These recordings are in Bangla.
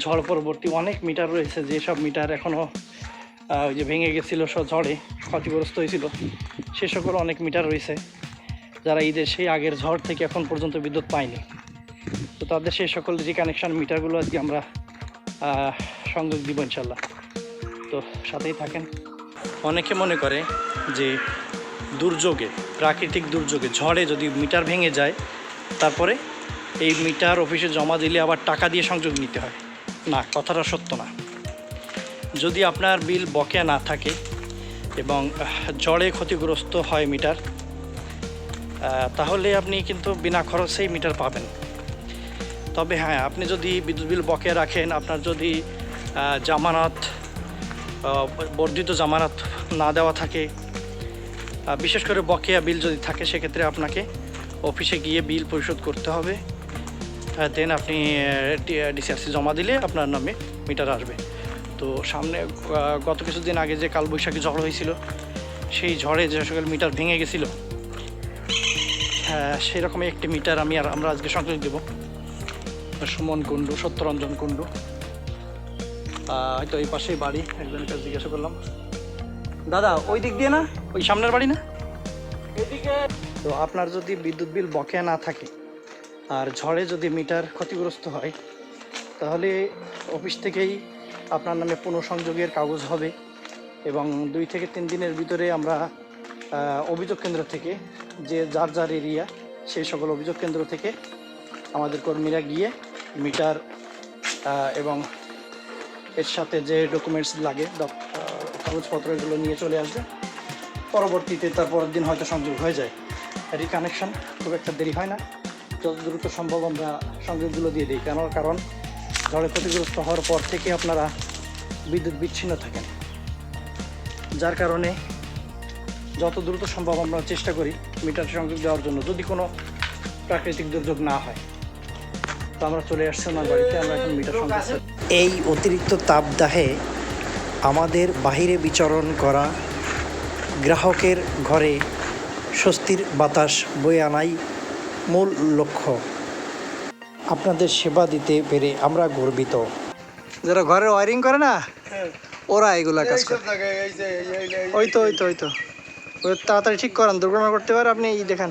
ঝড় পরবর্তী অনেক মিটার রয়েছে, যেসব মিটার এখনও ওই যে ভেঙে গেছিল সব ঝড়ে, ক্ষতিগ্রস্ত হয়েছিল, সে সকল অনেক মিটার রয়েছে, যারা ঈদের সেই আগের ঝড় থেকে এখন পর্যন্ত বিদ্যুৎ পায়নি। তো তাদের সেই সকল রিকানেকশন মিটারগুলো আজকে আমরা সংযোগ দিব ইনশাল্লাহ। তো সাথেই থাকেন। অনেকে মনে করে যে দুর্যোগে, প্রাকৃতিক দুর্যোগে ঝড়ে যদি মিটার ভেঙে যায়, তারপরে এই মিটার অফিসে জমা দিলে আবার টাকা দিয়ে সংযোগ নিতে হয়। না, কথাটা সত্য না। যদি আপনার বিল বকেয়া না থাকে এবং ঝড়ে ক্ষতিগ্রস্ত হয় মিটার তাহলে আপনি কিন্তু বিনা খরচেই মিটার পাবেন। তবে হ্যাঁ আপনি যদি বিদ্যুৎ বিল বকেয়া রাখেন, আপনার যদি জামানত বর্ধিত জামানত না দেওয়া থাকে বিশেষ করে বকেয়া বিল যদি থাকে, সেক্ষেত্রে আপনাকে অফিসে গিয়ে বিল পরিশোধ করতে হবে। দেন আপনি ডিসিআরসি জমা দিলে আপনার নামে মিটার আসবে। তো সামনে গত কিছুদিন আগে যে কালবৈশাখী ঝড় হয়েছিল সেই ঝড়ে যে সকল মিটার ভেঙে গেছিল হ্যাঁ সেরকমই একটি মিটার আমি আর আমরা আজকে সংযোগ দেবো। সুমন কুণ্ডু সত্যরঞ্জন কুণ্ডু। হয়তো এই পাশেই বাড়ি একজনের কাছে জিজ্ঞাসা করলাম। দাদা ওই দিক দিয়ে না? ওই সামনের বাড়ি না? তো আপনার যদি বিদ্যুৎ বিল বকেয়া না থাকে আর ঝড়ে যদি মিটার ক্ষতিগ্রস্ত হয়, তাহলে অফিস থেকেই আপনার নামে পুনঃসংযোগের কাগজ হবে এবং দুই থেকে তিন দিনের ভিতরে আমরা অভিযোগ কেন্দ্র থেকে যে যার যার এরিয়া, সেই সকল অভিযোগ কেন্দ্র থেকে আমাদের কর্মীরা গিয়ে মিটার এবং এর সাথে যে ডকুমেন্টস লাগে কাগজপত্র এগুলো নিয়ে চলে আসবে। পরবর্তীতে তার পরের দিন হয়তো সংযোগ হয়ে যায়। রিকানেকশন খুব একটা দেরি হয় না। যত দ্রুত সম্ভব আমরা সংযোগগুলো দিয়ে দিই। কেন? কারণ ঝড়ে ক্ষতিগ্রস্ত হওয়ার পর থেকে আপনারা বিদ্যুৎ বিচ্ছিন্ন থাকেন। যার কারণে যত দ্রুত সম্ভব আমরা চেষ্টা করি মিটার সংযোগ দেওয়ার জন্য, যদি কোনো প্রাকৃতিক দুর্যোগ না হয়। তো আমরা চলে আসছি ওনার বাড়িতে, আমরা এখন মিটার সংযোগ এই অতিরিক্ত তাপদাহে আমাদের বাহিরে বিচরণ করা গ্রাহকের ঘরে স্বস্তির বাতাস বয়ে আনাই মূল লক্ষ্য। আপনাদের সেবা দিতে পেরে আমরা গর্বিত। যারা ঘরে ওয়ারিং করে না ওরা এগুলা কাজ করে। ওই তো ওই তো ওই তো। তাড়াতাড়ি ঠিক করান দুর্ঘটনা করতে পারে আপনি এই দেখান।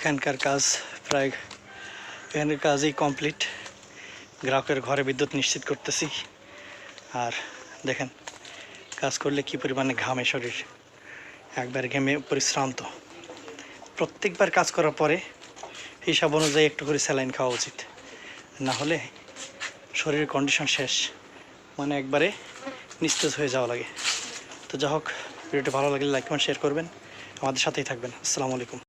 এখানকার কাজ প্রায়, এখানের কাজই কমপ্লিট গ্রাহকের ঘরে বিদ্যুৎ নিশ্চিত করতেছি। আর দেখেন, কাজ করলে কি পরিমাণে ঘামে শরীর। একবার ঘেমে পরিশ্রান্ত। প্রত্যেকবার কাজ করার পরে হিসাব অনুযায়ী একটু করে স্যালাইন খাওয়া উচিত। না হলে শরীরের কন্ডিশন শেষ। মানে একবারে নিস্তেজ হয়ে যাওয়া লাগে। তো যা হোক ভিডিওটি ভালো লাগলে লাইক কমেন্ট শেয়ার করবেন। আমাদের সাথেই থাকবেন। আসসালামু আলাইকুম।